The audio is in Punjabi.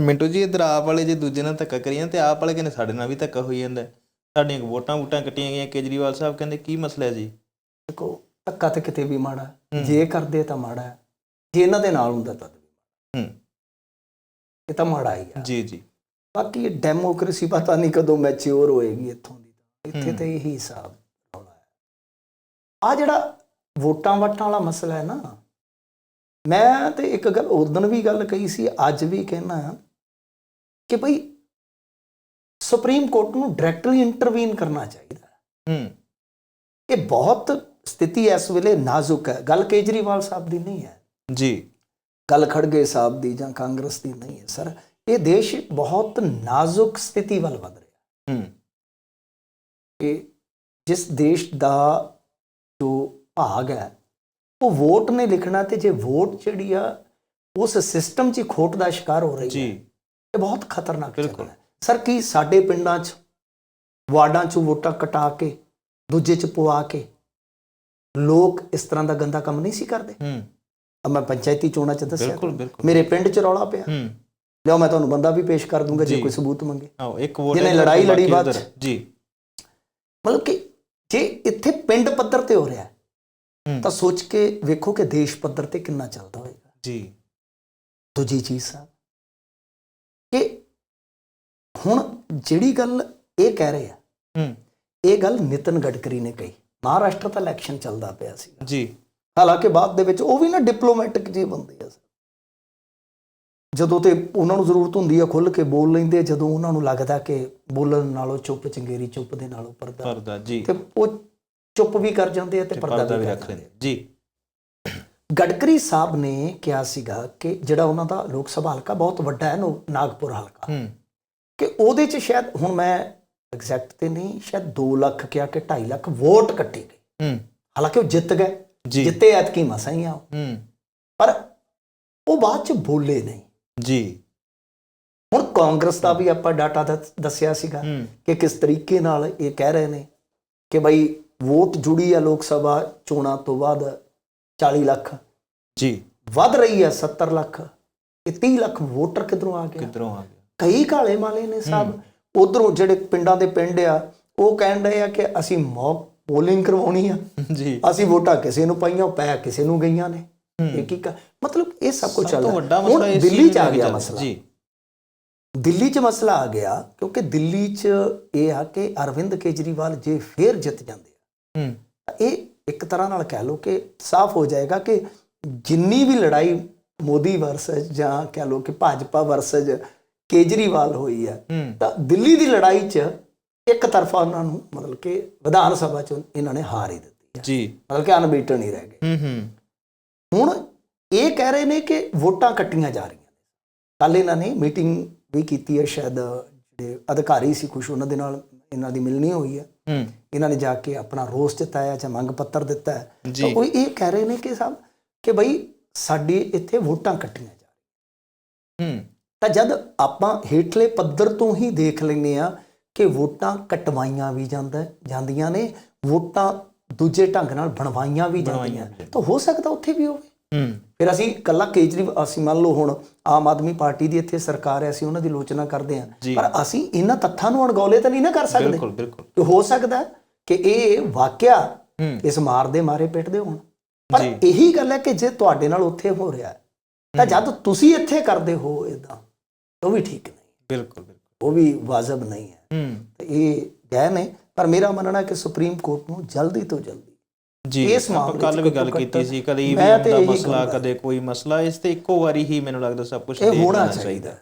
ਮਿੰਟੂ ਜੀ ਇਧਰ ਆਪ ਵਾਲੇ ਜੇ ਦੂਜੇ ਨਾਲ ਧੱਕਾ ਕਰੀਆਂ ਤੇ ਆਪ ਵਾਲੇ ਕਹਿੰਦੇ ਸਾਡੇ ਨਾਲ ਵੀ ਧੱਕਾ ਹੋਈ ਜਾਂਦਾ। ਸਾਡੀਆਂ ਵੋਟਾਂ ਵੋਟਾਂ ਕੱਟੀਆਂ ਗਈਆਂ ਕੇਜਰੀਵਾਲ ਸਾਹਿਬ ਕਹਿੰਦੇ ਕੀ ਮਸਲਾ ਹੈ ਜੀ? ਦੇਖੋ ਧੱਕਾ ਤੇ ਕਿਤੇ ਵੀ ਮਾੜਾ। ਜੇ ਕਰਦੇ ਤਾਂ ਮਾੜਾ ਹੈ। ਜੇ ਇਹਨਾਂ ਦੇ ਨਾਲ ਹੁੰਦਾ ਤਾਂ ਹੂੰ। ਇਹ ਤਾਂ ਮਾੜਾ ਹੀ ਆ। ਜੀ ਜੀ। ਬਾਕੀ ਇਹ ਡੈਮੋਕ੍ਰੇਸੀ ਪਤਾ ਨਹੀਂ ਕਦੋਂ ਮੈਚਿਓਰ ਹੋਏਗੀ ਇੱਥੋਂ ਦੀ ਇੱਥੇ। ਤੇ ਇਹੀ ਹਿਸਾਬ ਹੈ। ਆ ਜਿਹੜਾ ਵੋਟਾਂ ਵਟਾਂ ਵਾਲਾ ਮਸਲਾ ਹੈ ਨਾ ਮੈਂ ਤੇ ਇੱਕ ਗੱਲ ਉਦੋਂ ਵੀ ਗੱਲ ਕਹੀ ਸੀ ਅੱਜ ਵੀ ਕਹਿਣਾ ਕਿ ਭਈ ਸੁਪਰੀਮ ਕੋਰਟ ਨੂੰ ਡਾਇਰੈਕਟਲੀ ਇੰਟਰਵੀਨ ਕਰਨਾ ਚਾਹੀਦਾ। ਹੈ। ਇਹ ਬਹੁਤ ਸਥਿਤੀ ਇਸ ਵੇਲੇ ਨਾਜ਼ੁਕ ਹੈ। ਗੱਲ ਕੇਜਰੀਵਾਲ ਸਾਹਿਬ ਦੀ ਨਹੀਂ ਹੈ। ਜੀ। ਗੱਲ ਖੜਗੇ ਸਾਹਿਬ ਦੀ ਜਾਂ ਕਾਂਗਰਸ ਦੀ ਨਹੀਂ ਹੈ ਸਰ। ਇਹ ਦੇਸ਼ ਬਹੁਤ ਨਾਜ਼ੁਕ ਸਥਿਤੀ ਵੱਲ ਵਧ ਰਿਹਾ। ਹੂੰ। ਕਿ ਜਿਸ ਦੇਸ਼ ਦਾ ਜੋ ਭਾਗ ਹੈ ਉਹ ਵੋਟ ਨੇ ਲਿਖਣਾ ਤੇ ਜੇ ਵੋਟ ਜਿਹੜੀ ਆ ਉਸ ਸਿਸਟਮ 'ਚ ਖੋਟ ਦਾ ਸ਼ਿਕਾਰ ਹੋ ਰਹੀ ਜੀ। ਹੈ। ਇਹ ਬਹੁਤ ਖਤਰਨਾਕ ਬਿਲਕੁਲ। ਚੱਕਰ ਹੈ। ਸਰ ਕੀ ਸਾਡੇ ਪਿੰਡਾਂ 'ਚ ਵਾਰਡਾਂ 'ਚ ਵੋਟਾਂ ਕਟਾ ਕੇ ਦੂਜੇ 'ਚ ਪਵਾ ਕੇ ਲੋਕ ਇਸ ਤਰ੍ਹਾਂ ਦਾ ਗੰਦਾ ਕੰਮ ਨਹੀਂ ਸੀ ਕਰਦੇ? ਹੂੰ। ਮੈਂ ਪੰਚਾਇਤੀ ਚੋਣਾਂ 'ਚ ਦੱਸਿਆ। ਬਿਲਕੁਲ ਤੁਹਾਨੂੰ। ਬਿਲਕੁਲ। ਮੇਰੇ ਪਿੰਡ 'ਚ ਰੌਲਾ ਪਿਆ। ਹੂੰ। ਲਿਓ ਮੈਂ ਤੁਹਾਨੂੰ ਬੰਦਾ ਵੀ ਪੇਸ਼ ਕਰ ਦੂੰਗਾ ਜੇ ਜੀ। ਕੋਈ ਸਬੂਤ ਮੰਗੇ। ਆਓ ਇੱਕ ਵੋਟ ਜਿਹਨੇ ਲੜਾਈ ਲੜੀ ਬਾਅਦ। ਜੀ। ਮਤਲਬ ਕਿ ਜੇ ਇੱਥੇ ਪਿੰਡ ਪੱਧਰ ਤੇ ਹੋ ਰਿਹਾ ਤਾਂ ਸੋਚ ਕੇ ਵੇਖੋ ਕਿ ਦੇਸ਼ ਪੱਧਰ ਤੇ ਕਿੰਨਾ ਚੱਲਦਾ ਹੋਏਗਾ। ਜੀ। ਦੂਜੀ ਚੀਜ਼ ਸਾਹਿਬ ਕਿ ਹੁਣ ਜਿਹੜੀ ਗੱਲ ਇਹ ਕਹਿ ਰਹੇ ਆ ਹੂੰ। ਇਹ ਗੱਲ ਨਿਤਨ ਗਡਕਰੀ ਨੇ ਕਹੀ। ਮਹਾਰਾਸ਼ਟਰ ਤਾਂ ਇਲੈਕਸ਼ਨ ਚੱਲਦਾ ਪਿਆ ਸੀ। ਜੀ। ਹਾਲਾਂਕਿ ਬਾਅਦ ਦੇ ਵਿੱਚ ਉਹ ਵੀ ਨਾ ਡਿਪਲੋਮੈਟਿਕ ਜੀ ਬੰਦੇ ਆ। ਜਦੋਂ ਤੇ ਉਹਨਾਂ ਨੂੰ ਜ਼ਰੂਰਤ ਹੁੰਦੀ ਆ ਖੁੱਲ ਕੇ ਬੋਲ ਲੈਂਦੇ ਜਦੋਂ ਉਹਨਾਂ ਨੂੰ ਲੱਗਦਾ ਕਿ ਬੋਲਣ ਨਾਲੋਂ ਚੁੱਪ ਚੰਗੇਰੀ ਚੁੱਪ ਦੇ ਨਾਲੋਂ ਪਰਦਾ। ਪਰਦਾ ਜੀ। ਤੇ ਉਹ ਚੁੱਪ ਵੀ ਕਰ ਜਾਂਦੇ ਆ ਤੇ ਪਰਦਾ ਵੀ ਰੱਖ ਲੈਂਦੇ ਜੀ। ਗਡਕਰੀ ਸਾਹਿਬ ਨੇ ਕਿਹਾ ਸੀਗਾ ਕਿ ਜਿਹੜਾ ਉਹਨਾਂ ਦਾ ਲੋਕ ਸਭਾ ਹਲਕਾ ਬਹੁਤ ਵੱਡਾ ਹੈ ਨੋ- ਨਾਗਪੁਰ ਹਲਕਾ। ਹੂੰ। ਕਿ ਉਹਦੇ ਚ ਸ਼ਾਇਦ ਹੁਣ ਮੈਂ ਐਗਜ਼ੈਕਟ ਤੇ ਨਹੀਂ ਸ਼ਾਇਦ 2 ਲੱਖ ਕਿਹਾ ਕਿ 2.5 ਲੱਖ ਵੋਟ ਕੱਟੀ ਗਈ। ਹੂੰ। ਹਾਲਾਂਕਿ ਉਹ ਜਿੱਤ ਗਏ। ਜਿੱਤੇ ਐਤਕੀ ਮਸਾਂ ਹੀ ਆ ਪਰ ਉਹ ਬਾਅਦ ਚ ਬੋਲੇ ਨਹੀਂ। ਜੀ। ਹੁਣ ਕਾਂਗਰਸ ਦਾ ਵੀ ਆਪਾਂ ਡਾਟਾ ਦੱਸਿਆ ਸੀਗਾ ਕਿ ਕਿਸ ਤਰੀਕੇ ਨਾਲ ਇਹ ਕਹਿ ਰਹੇ ਨੇ ਕਿ ਬਈ ਵੋਟ ਜੁੜੀ ਆ ਲੋਕ ਸਭਾ ਚੋਣਾਂ ਤੋਂ ਬਾਅਦ 40 ਲੱਖ। ਜੀ। ਵੱਧ ਰਹੀ ਹੈ 70 ਲੱਖ। ਇਹ 30 ਲੱਖ ਵੋਟਰ ਕਿਧਰੋਂ ਆ ਗਿਆ ਕਿੱਧਰੋਂ ਆ ਗਿਆ ਕਈ ਕਾਲੇ ਮਾਲੇ ਨੇ ਸਾਹਿਬ ਉਧਰੋਂ ਜਿਹੜੇ ਪਿੰਡਾਂ ਦੇ ਪਿੰਡ ਆ ਉਹ ਕਹਿਣ ਰਹੇ ਆ ਕਿ ਅਸੀਂ ਮੌਕ ਪੋਲਿੰਗ ਕਰਵਾਉਣੀ ਆ। ਜੀ। ਅਸੀਂ ਵੋਟਾਂ ਕਿਸੇ ਨੂੰ ਪਾਈਆਂ ਪੈ ਕਿਸੇ ਨੂੰ ਗਈਆਂ ਨੇ। ਇਹ ਕੀ ਮਤਲਬ ਇਹ ਸਭ ਕੁਝ ਤੋਂ ਵੱਡਾ ਹੁਣ ਦਿੱਲੀ ਚ ਆ ਗਿਆ। ਮਸਲਾ। ਜੀ। ਦਿੱਲੀ 'ਚ ਮਸਲਾ ਆ ਗਿਆ ਕਿਉਂਕਿ ਦਿੱਲੀ 'ਚ ਇਹ ਆ ਕਿ ਅਰਵਿੰਦ ਕੇਜਰੀਵਾਲ ਜੇ ਫੇਰ ਜਿੱਤ ਜਾਂਦੇ। ਇਹ ਇੱਕ ਤਰ੍ਹਾਂ ਨਾਲ ਕਹਿ ਲਓ ਕਿ ਸਾਫ਼ ਹੋ ਜਾਏਗਾ ਕਿ ਜਿੰਨੀ ਵੀ ਲੜਾਈ ਮੋਦੀ ਵਰਸਸ ਜਾਂ ਕਹਿ ਲਓ ਕਿ ਭਾਜਪਾ ਵਰਸਸ ਕੇਜਰੀਵਾਲ ਹੋਈ ਹੈ ਤਾਂ ਦਿੱਲੀ ਦੀ ਲੜਾਈ 'ਚ ਇੱਕ ਤਰਫਾ ਉਹਨਾਂ ਨੂੰ ਮਤਲਬ ਕਿ ਵਿਧਾਨ ਸਭਾ 'ਚ ਇਹਨਾਂ ਨੇ ਹਾਰ ਹੀ ਦਿੱਤੀ ਜੀ। ਮਤਲਬ ਕਿ ਅਨਬੀਟਨ ਹੀ ਰਹਿ ਗਏ। ਹੂੰ ਹੂੰ। ਹੁਣ ਇਹ ਕਹਿ ਰਹੇ ਨੇ ਕਿ ਵੋਟਾਂ ਕੱਟੀਆਂ ਜਾ ਰਹੀਆਂ ਨੇ। ਕੱਲ ਇਹਨਾਂ ਨੇ ਮੀਟਿੰਗ ਵੀ ਕੀਤੀ ਹੈ ਸ਼ਾਇਦ ਜਿਹੜੇ ਅਧਿਕਾਰੀ ਸੀ ਕੁਝ ਉਹਨਾਂ ਦੇ ਨਾਲ ਇਹਨਾਂ ਦੀ ਮਿਲਣੀ ਹੋਈ ਹੈ। ਇਹਨਾਂ ਨੇ ਜਾ ਕੇ ਆਪਣਾ ਰੋਸ ਜਤਾਇਆ ਜਾਂ ਮੰਗ ਪੱਤਰ ਦਿੱਤਾ ਹੈ। ਤਾਂ ਉਹ ਇਹ ਕਹਿ ਰਹੇ ਨੇ ਕਿ ਸਾਹਿਬ ਕਿ ਬਈ ਸਾਡੀ ਇੱਥੇ ਵੋਟਾਂ ਕੱਟੀਆਂ ਜਾ ਰਹੀਆਂ। ਹੂੰ। ਤਾਂ ਜਦ ਆਪਾਂ ਹੇਠਲੇ ਪੱਧਰ ਤੋਂ ਹੀ ਦੇਖ ਲੈਂਦੇ ਆ ਕਿ ਵੋਟਾਂ ਕਟਵਾਈਆਂ ਵੀ ਜਾਂਦਾ ਜਾਂਦੀਆਂ ਨੇ ਵੋਟਾਂ ਦੂਜੇ ਢੰਗ ਨਾਲ ਬਣਵਾਈਆਂ ਵੀ ਜਾਂਦੀਆਂ। ਤਾਂ ਹੋ ਸਕਦਾ ਉੱਥੇ ਵੀ ਹੋਵੇ। ਫਿਰ ਅਸੀਂ ਕੱਲਾ ਕੇਜਰੀਵਾਲ ਅਸੀਂ ਮੰਨ ਲਓ ਹੁਣ ਆਮ ਆਦਮੀ ਪਾਰਟੀ ਦੀ ਇੱਥੇ ਸਰਕਾਰ ਹੈ ਅਸੀਂ ਉਹਨਾਂ ਦੀ ਆਲੋਚਨਾ ਕਰਦੇ ਹਾਂ। ਪਰ ਅਸੀਂ ਇਹਨਾਂ ਤੱਥਾਂ ਨੂੰ ਅਣਗੌਲੇ ਤਾਂ ਨਹੀਂ ਨਾ ਕਰ ਸਕਦੇ। ਬਿਲਕੁਲ ਬਿਲਕੁਲ। ਕਿ ਹੋ ਸਕਦਾ ਕਿ ਇਹ ਵਾਕਿਆ ਇਸ ਮਾਰ ਦੇ ਮਾਰੇ ਪਿੱਟਦੇ ਹੋਣ। ਪਰ। ਇਹੀ ਗੱਲ ਹੈ ਕਿ ਜੇ ਤੁਹਾਡੇ ਨਾਲ ਉੱਥੇ ਹੋ ਰਿਹਾ ਤਾਂ ਜਦ ਤੁਸੀਂ ਇੱਥੇ ਕਰਦੇ ਹੋ ਇਦਾਂ ਉਹ ਵੀ ਠੀਕ ਨਹੀਂ। ਬਿਲਕੁਲ ਬਿਲਕੁਲ। ਉਹ ਵੀ ਵਾਜਬ ਨਹੀਂ ਹੈ। ਹੂੰ। ਤੇ ਇਹ ਗਏ ਨੇ ਪਰ ਮੇਰਾ ਮੰਨਣਾ ਹੈ ਕਿ ਸੁਪਰੀਮ ਕੋਰਟ ਨੂੰ ਜਲਦੀ ਤੋਂ ਜਲਦੀ ਜੀ ਇਸ ਮਾਮਲੇ ਕੱਲ ਵੀ ਗੱਲ ਕੀਤੀ ਸੀ ਕਦੇ ਈਵੀਐਮ ਦਾ ਮਸਲਾ। ਕਦੇ ਕੋਈ ਮਸਲਾ ਇਸ ਤੇ ਇੱਕੋ ਵਾਰੀ ਹੀ ਮੈਨੂੰ ਲੱਗਦਾ ਸਭ ਕੁਝ ਇਹ ਹੋਣਾ ਚਾਹੀਦਾ